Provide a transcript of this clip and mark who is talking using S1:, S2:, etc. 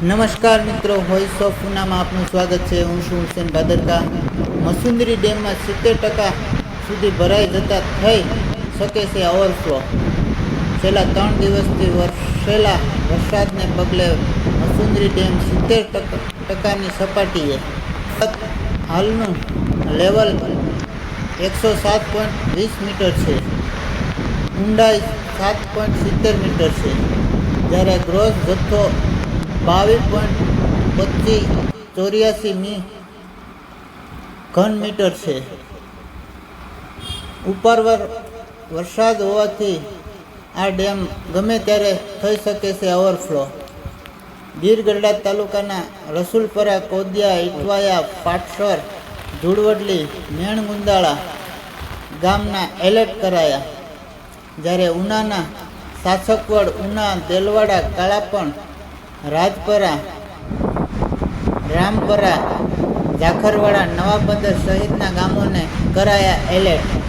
S1: નમસ્કાર મિત્રો voice of પૂનામાં આપનું સ્વાગત છે. હું છું હુસેન ભાદરકા. મસુંદરી ડેમમાં સિત્તેર ટકા સુધી ભરાઈ જતા થઈ શકે છે ઓવરફ્લો છેલ્લા ત્રણ દિવસથી વરસેલા વરસાદને પગલે મસુંદરી ડેમ સિત્તેર ટકાની સપાટીએ હાલનું લેવલ એકસો સાત પોઈન્ટ વીસ મીટર છે. ઊંડાઈ સાત પોઈન્ટ સિત્તેર મીટર છે. જ્યારે ગ્રોસ જથ્થો બાવીસ પોઈન્ટ પચીસ ચોર્યાસી મી ઘન મીટર છે. ઉપર વરસાદ હોવાથી આ ડેમ ગમે ત્યારે થઈ શકે છે ઓવરફ્લો. ગીર ગઢડા તાલુકાના રસુલપરા, કોદિયા ઇટવાયા પાટસર, ધૂળવડલી, મેણગુંદાળા ગામના એલર્ટ કરાયા. જ્યારે ઉનાના શાસકવડ ઉના, દેલવાડા કાળાપણ રાજપરા રામપરા ઝાખરવાડા નવાબંદર સહિતના ગામોને કરાયા એલર્ટ.